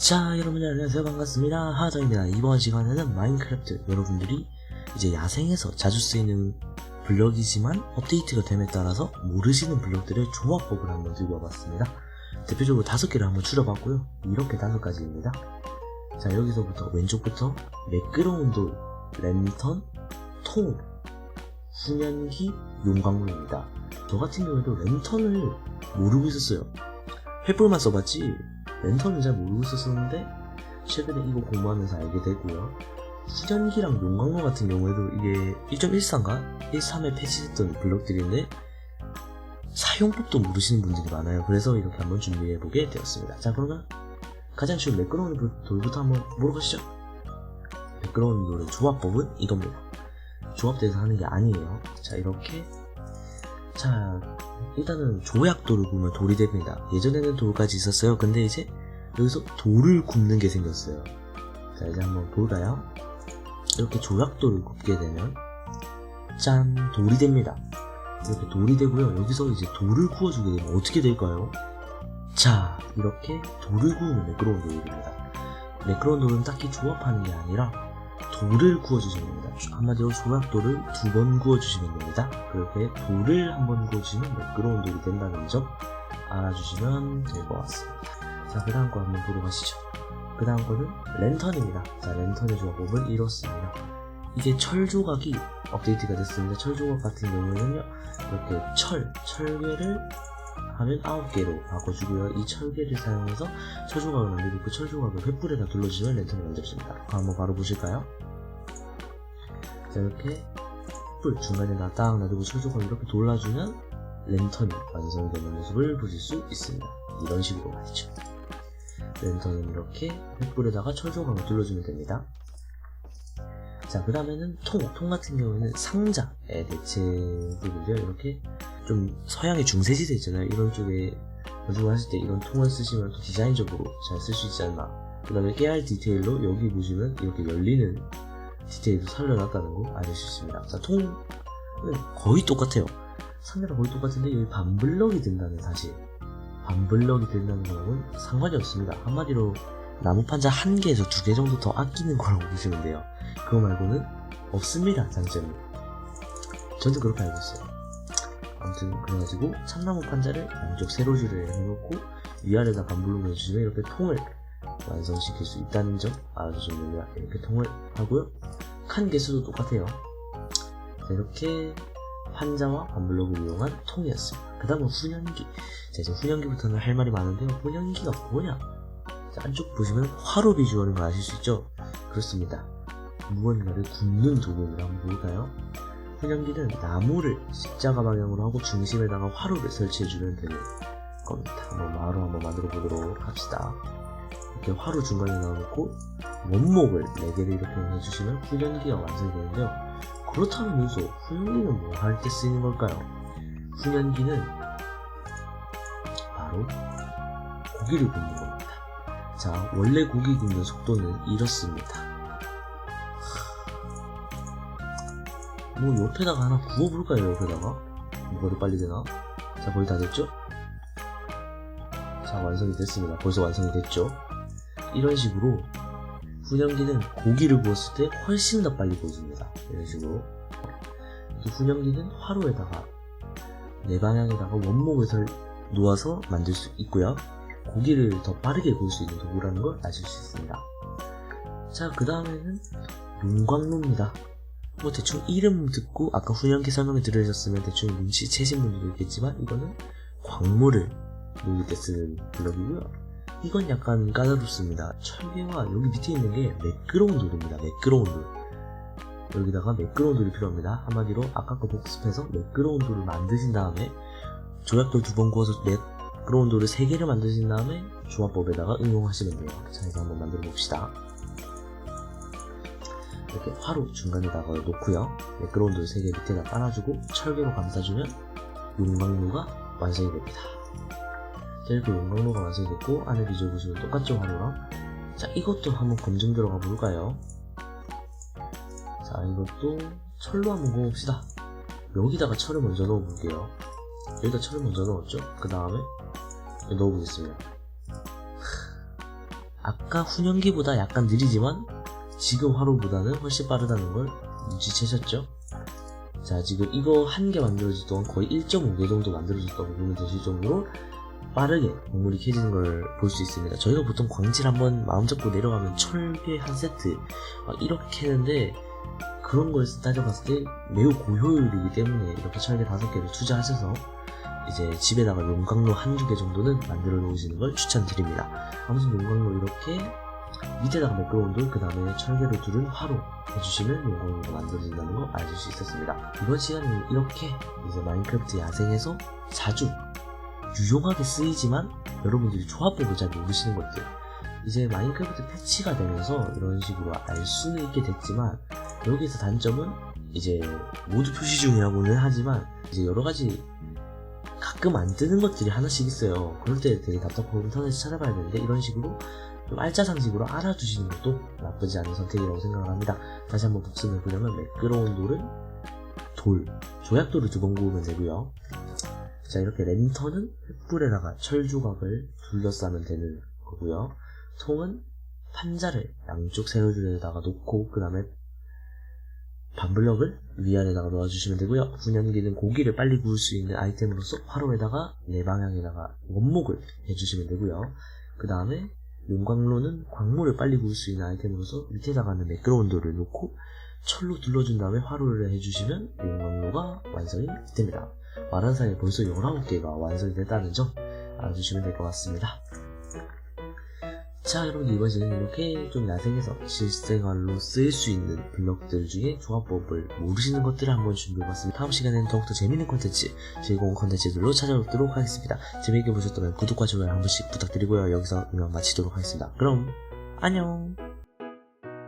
자 여러분 안녕하세요. 반갑습니다. 하정입니다. 이번 시간에는 마인크래프트 여러분들이 이제 야생에서 자주 쓰이는 블럭이지만 업데이트가 됨에 따라서 모르시는 블럭들의 조합법을 한번 들고 와봤습니다. 대표적으로 다섯 개를 한번 추려봤고요. 이렇게 다섯 가지입니다. 자 여기서부터 왼쪽부터 매끄러운 돌, 랜턴, 통, 후년기, 용광로입니다. 저 같은 경우에도 랜턴을 모르고 있었어요. 횃불만 써봤지 랜턴은 잘 모르고 있었었는데 최근에 이거 공부하면서 알게 되고요. 후전기랑 용광로 같은 경우에도 이게 1.14인가 1.3에 패치됐던 블록들인데 사용법도 모르시는 분들이 많아요. 그래서 이렇게 한번 준비해보게 되었습니다. 자 그러면 가장 쉬운 매끄러운 돌- 돌부터 한번 가시죠. 매끄러운 돌의 조합법은 이겁니다. 조합돼서 하는 게 아니에요. 자 이렇게 자 일단은 조약돌을 구우면 돌이 됩니다. 예전에는 돌까지 있었어요. 근데 이제 여기서 돌을 굽는 게 생겼어요. 자 이제 한번 볼까요? 이렇게 조약돌을 굽게 되면 짠 돌이 됩니다. 이렇게 돌이 되고요. 여기서 이제 돌을 구워주게 되면 어떻게 될까요? 자 이렇게 돌을 구우면 매끄러운 돌이 됩니다. 매끄러운 돌은 딱히 조합하는 게 아니라 돌을 구워주시면 됩니다. 한마디로 조약돌을 두번 구워주시면 됩니다. 그렇게 돌을 한 번 구워주시면 매끄러운 돌이 된다는 점 알아주시면 될 것 같습니다. 자, 그 다음 거 한번 보러 가시죠. 그 다음 거는 랜턴입니다. 자, 랜턴의 조합법은 이렇습니다. 이게 철 조각이 업데이트가 됐습니다. 철 조각 같은 경우에는요, 이렇게 철, 철개를 하면 9개로 바꿔주고요. 이 철개를 사용해서 철 조각을 만들고 그 철 조각을 횃불에다 둘러주면 랜턴을 만들어집니다. 한번 바로 보실까요? 자, 이렇게 횃불 중간에다 딱 놔두고 철 조각을 이렇게 돌려주면 랜턴이 완성되는 모습을 보실 수 있습니다. 이런 식으로 말이죠. 랜턴은 이렇게 횃불에다가 철 조각을 둘러주면 됩니다. 자, 그 다음에는 통. 통 같은 경우에는 상자의 대체들이죠. 이렇게 좀 서양의 중세시대 있잖아요. 이런 쪽에 가지고 하실 때 이런 통을 쓰시면 또 디자인적으로 잘 쓸 수 있지 않나. 그 다음에 깨알 디테일로 여기 보시면 이렇게 열리는 디테일도 살려놨다는 거 아실 수 있습니다. 자, 통은 거의 똑같아요. 상대랑 거의 똑같은데 여기 반블럭이 된다는 사실. 반블럭이 된다는 거는 상관이 없습니다. 한마디로 나무 판자 한 개에서 두 개 정도 더 아끼는 거라고 보시면 돼요. 그거 말고는 없습니다. 장점이. 저는 그렇게 알고 있어요. 아무튼 그래가지고 참나무 판자를 양쪽 세로줄을 해놓고 위아래다 반블록을 해주시면 이렇게 통을 완성시킬 수 있다는 점 알아주시면 됩니다. 이렇게 통을 하고요. 칸 개수도 똑같아요. 자, 이렇게 판자와 반블록을 이용한 통이었습니다. 그 다음은 훈연기. 자, 이제 훈연기부터는 할 말이 많은데요. 훈연기가 뭐냐? 자, 안쪽 보시면 화로 비주얼인 거 아실 수 있죠? 그렇습니다. 무언가를 굽는 도구입니다. 한번 볼까요? 훈연기는 나무를 십자가 방향으로 하고 중심에다가 화로를 설치해주면 되는 겁니다. 한번 바로 한번 만들어 보도록 합시다. 이렇게 화로 중간에 넣어놓고 원목을 4개를 이렇게 해주시면 훈연기가 완성이 되는데요. 그렇다면 여기서 훈연기는 뭐 할 때 쓰이는 걸까요? 훈연기는 바로 고기를 굽는 겁니다. 자, 원래 고기 굽는 속도는 이렇습니다. 뭐 옆에다가 하나 구워볼까요 옆에다가 더 빨리 되나 자 거의 다 됐죠 자 완성이 됐습니다 벌써 완성이 됐죠 이런 식으로 훈연기는 고기를 구웠을 때 훨씬 더 빨리 구워집니다. 이런 식으로. 이 훈연기는 화로에다가 네 방향에다가 원목을 설 놓아서 만들 수 있고요. 고기를 더 빠르게 구울 수 있는 도구라는 걸 아실 수 있습니다. 자 그 다음에는 용광로입니다. 뭐 대충 이름 듣고 아까 훈연기 설명을 들으셨으면 대충 눈치채신 분들도 있겠지만 이거는 광물을 녹일 때 쓰는 블럭이고요. 이건 약간 까다롭습니다. 철개와 여기 밑에 있는 게 매끄러운 돌입니다. 매끄러운 돌. 여기다가 매끄러운 돌이 필요합니다. 한마디로 아까 거 복습해서 매끄러운 돌을 만드신 다음에 조약돌 두 번 구워서 매끄러운 돌을 세 개를 만드신 다음에 조합법에다가 응용하시면 돼요. 자 이거 한번 만들어 봅시다. 이렇게 화로 중간에다가 놓고요. 매끄러운 돌 3개 밑에다 깔아주고 철개로 감싸주면 용광로가 완성이 됩니다. 자, 이렇게 용광로가 완성이 됐고 안에 비주얼 보시면 똑같죠 화로랑 자 이것도 한번 검증 들어가 볼까요? 자 이것도 철로 한번 구워봅시다. 여기다가 철을 먼저 넣어 볼게요. 여기다 철을 먼저 넣었죠? 그 다음에 넣어 보겠습니다. 아까 훈연기보다 약간 느리지만 지금 화로보다는 훨씬 빠르다는 걸 눈치채셨죠? 자 지금 이거 한 개 만들어질 동안 거의 1.5개 정도 만들어졌다고 보면 되실 정도로 빠르게 광물이 캐지는 걸 볼 수 있습니다. 저희가 보통 광질 한번 마음 잡고 내려가면 철괴 한 세트 막 이렇게 했는데 그런 걸 따져봤을 때 매우 고효율이기 때문에 이렇게 철괴 다섯 개를 투자하셔서 이제 집에다가 용광로 한두 개 정도는 만들어 놓으시는 걸 추천드립니다. 아무튼 용광로 이렇게 밑에다가 매끄러운 돌, 그 다음에 철개로 두른 화로 해주시면 용광로가 만들어진다는 거 알실 수 있었습니다. 이번 시간에는 이렇게 이제 마인크래프트 야생에서 자주 유용하게 쓰이지만 여러분들이 조합법을 잘 모르시는 것들 이제 마인크래프트 패치가 되면서 이런 식으로 알 수는 있게 됐지만 여기서 단점은 이제 모두 표시 중이라고는 하지만 이제 여러 가지 가끔 안 뜨는 것들이 하나씩 있어요. 그럴 때 되게 답답하고 인터넷에 찾아봐야 되는데 이런 식으로 좀 알짜상식으로 알아두시는 것도 나쁘지 않은 선택이라고 생각을 합니다. 다시 한번 복습해 보려면 매끄러운 돌은 돌, 조약돌을 두 번 구우면 되고요. 자 이렇게 랜턴은 횃불에다가 철 조각을 둘러싸면 되는 거고요. 통은 판자를 양쪽 세로줄에다가 놓고 그 다음에 반블럭을 위아래다가 놓아주시면 되고요. 분연기는 고기를 빨리 구울 수 있는 아이템으로서 화로에다가 네 방향에다가 원목을 해주시면 되고요. 그 다음에 용광로는 광물을 빨리 구울 수 있는 아이템으로서 밑에다가는 매끄러운 돌을 놓고 철로 둘러준 다음에 화로를 해주시면 용광로가 완성이 됩니다. 말한 사이에 벌써 19개가 완성이 됐다는 점 알아주시면 될 것 같습니다. 자 여러분들 이번 시간은 이렇게 좀 야생에서 실생활로 쓰일 수 있는 블럭들 중에 조합법을 모르시는 것들을 한번 준비해봤습니다. 다음 시간에는 더욱더 재밌는 콘텐츠, 즐거운 콘텐츠들로 찾아오도록 하겠습니다. 재미있게 보셨다면 구독과 좋아요 한 번씩 부탁드리고요. 여기서 이만 마치도록 하겠습니다. 그럼 안녕